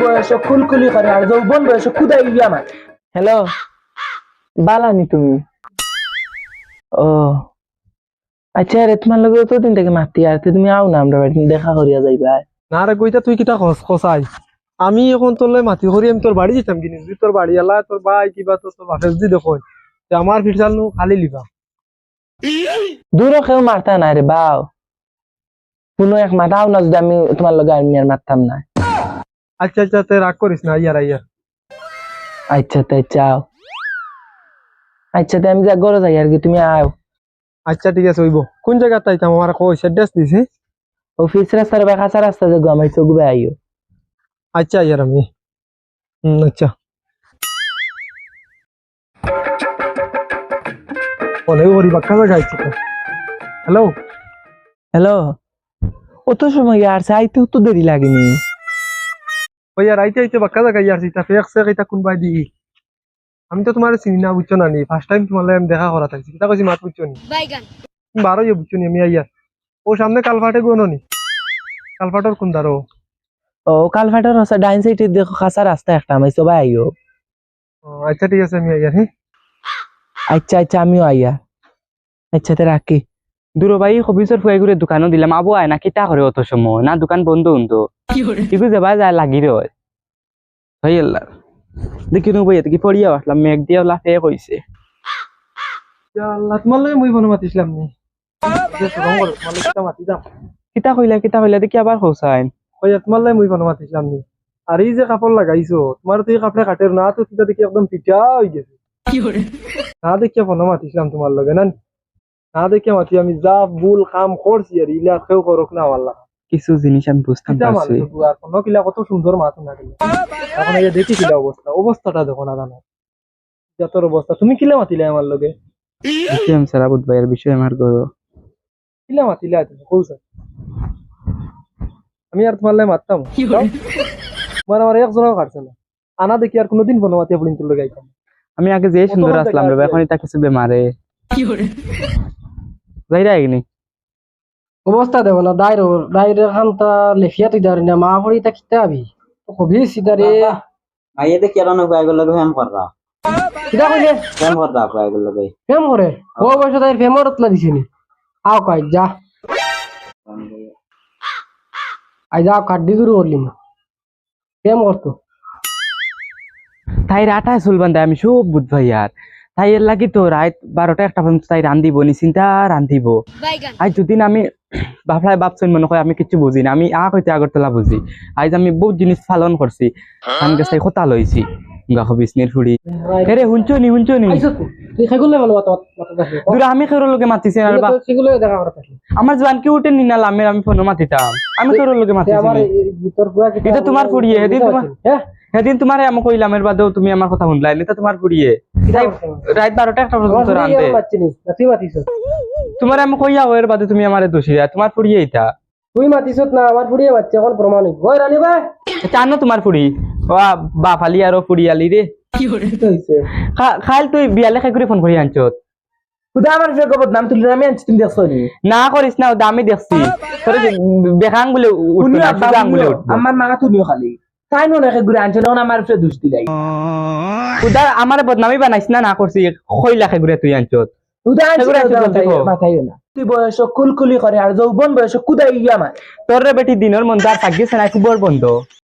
বয়স কুলকুলি করে আর যৌবন বয়স কুদাই গিয়া আমার হ্যালো? বালানি তুমি? ও। আচ্ছা রে তোমার লগে তো দিন থেকে মাতি আর তুমি আও না আমরা বাড়ি দেখা করিয়া যাইবা না রে কইতা তুই কিটা খস খসাই আমি এখন তোর লাই মাতি করি আমি তোর বাড়ি যেতাম কিনি। যদি তোর বাড়ি এলা তোর ভাই কিবা তোর তোর বাপে যদি দেখো আমার ফিরসাল নু খালি লিবা। দূর কেউ মারতা না রে বাও। কোনো এক মাথাও না যদি আমি তোমার লগে আমি আর মারতাম না। আচ্ছা আচ্ছা তে রাগ করিস না ইয়ার ইয়ার আচ্ছা তাই চাও। আচ্ছা তাই আমি যা গরো যাই আর কি তুমি আও। আচ্ছা ঠিক আছে হইব। কোন জায়গা তাইতাম আমার কইস অ্যাড্রেস দিছি? অফিস রাস্তার বা কাঁচা রাস্তা যে আমি চোখ বে আইও। আচ্ছা ইয়ার আমি হুম আচ্ছা। অনেক ওরি বাক্কা জায়গা আইছি তো। হ্যালো? হ্যালো? অত সময় আর আইতেও তো দেরি লাগেনি। ওই ইয়ার আইতে আইতে বাক্কা জায়গা ইয়ার সিটা ফেক সে কইতা কোনবাই দি আমি তো তোমার চিনি না বুঝছ না নি? ফার্স্ট টাইম তোমার আমি দেখা করা থাকছি। কিতা কইছি মাত বুঝছ নি? বারো ইয়ে বুঝছ নি আমি আইয়ার ও সামনে কালফাটে গোনো নি কালফাটর কোন দারো ও কালভাটার হচ্ছে ডাইন সাইডে দেখো কাঁচা রাস্তা একটা আমি সবাই আইও। ও, আচ্ছা ঠিক আছে আমি আইয়ার হ্যাঁ আচ্ছা আচ্ছা আমিও আইয়া। আচ্ছা তে রাখি। দূর ভাই হবিসর ফুয়াই করে দোকানও দিলাম। আবু আয় না কিতা করে অত সময়? না দোকান বন্ধ উন্দো ইগু যাবা যায় লাগি রে হই আল্লাহ। দেখি নো ভাই কি পড়িয়া আসলাম মেঘ দিয়া লাফে কইছে আল্লাহ তোমার মুই নি? কিতা কইলা কিতা কইলা দেখি আবার হোসাইন তোমার লাই মুই বনো মাতিছিলাম নি? আর এই যে কাপড় লাগাইছো তোমার তো এই কাপড়ে কাটের না তো দেখি একদম পিঠা হয়ে গেছে। না দেখিয়া বনো মাতিছিলাম তোমার লগে না? না দেখিয়া মাতি আমি যা ভুল কাম করছি আর ইলা কেউ করুক না লাগা কিছু জিনিস আমি বুঝতে কিতা পারছি। আর কোনো কিলা কত সুন্দর মাছ না কিলা। এখন এই দেখি কিলা অবস্থা অবস্থাটা দেখো না জানো। যতর অবস্থা তুমি কিলা মাতিলে আমার লগে? স্যার ভাইয়ের বিষয়ে আমার গরো কিলা মাতিলে তুমি কৌছা আমি আর তোমার লাই মারতাম। তোমার আমার একজনও কাটছে না। আনা দেখি আর কোনোদিন বনো মাতি আপনি তোর লগে আইতাম। আমি আগে যে সুন্দর আসলাম রে? এখন এটা কিছু বেমারে যাইরা আইনি অবস্থা দেখো না ডাইর ডাইর খানটা লেফিয়া তুই দাঁড়ি না মা পড়ি তা কিতা আবি? কবি সিদারে ভাইয়া দেখি আর অনেক বাইকের লগে ফেম কররা কিতা কইলে ফেম কররা বাইকের লগে। ফেম করে? ও বয়স তাই ফেমর তলা দিছিনি আও কাই যা। আই যাও কাড্ডি গুরু করলি না ফেম করতো তাই রাটায় চুলবান দেয় আমি সব বুধ ভাই আর তাই এর লাগি তো রাত বারোটা একটা পর্যন্ত তাই রান্ধিব নি চিন্তা রান্ধিব আজ দুদিন আমি বাপলাই বাপসন মনে হয় আমি কিছু বুঝি না আমি আগ হইতে আগরতলা বুঝি আজ আমি বহুত জিনিস পালন করছি আমি কাছে কথা লইছি গাহ বিষ্ণের ফুড়ি এরে হুঞ্চো নি আমি লোকে মাতিছি আমার জোয়ান কি উঠে নি না লামের আমি ফোন মাতিতাম আমি কেউ লোকে মাতিছি এটা তোমার ফুড়িয়ে, এদিন তোমার- সেদিন তোমার আমি কইলাম এর বাদেও তুমি আমার কথা শুনলাই এটা তোমার ফুড়িয়ে রাত- বারোটা একটা পর্যন্ত রান্ধে আমার বাচ্চা নিস না, তুই মাতিস। তোমার আমি কইয়া এর বাদে তুমি আমার দোষী। তোমার ফুড়িয়ে এটা তুই মাতিস না আমার ফুড়িয়ে বাচ্চা এখন প্রমাণিক ওই রানী ভাই! চানো তোমার ফুড়ি। বা ফালি আর ফুড়ি আলি রে। কিতা হইছে? খা- খাইল তুই বিয়ালে খাই করে ফোন করি আনছত খুদা আমার ফের নাম তুলি আমি আনছি তুমি দেখছ না? করিস না দেখছি। বেখাং বলে উঠতো না উঠতো আমার মাগা তুমিও খালি। তাই মনে রেখে ঘুরে আনছো না আমার ফের দুষ দিলাই উদা আমার বদনামি বানাইছ না না করছি কইলা ঘুরে তুই আনছত। খুদা আনছি সেগুলো না, আনছো, মাথায়- দেখো। তুই বয়স কুলকুলি করে আর যৌবন বয়স তোর বেটি দিনের মন তার থাকিস না বন্ধ।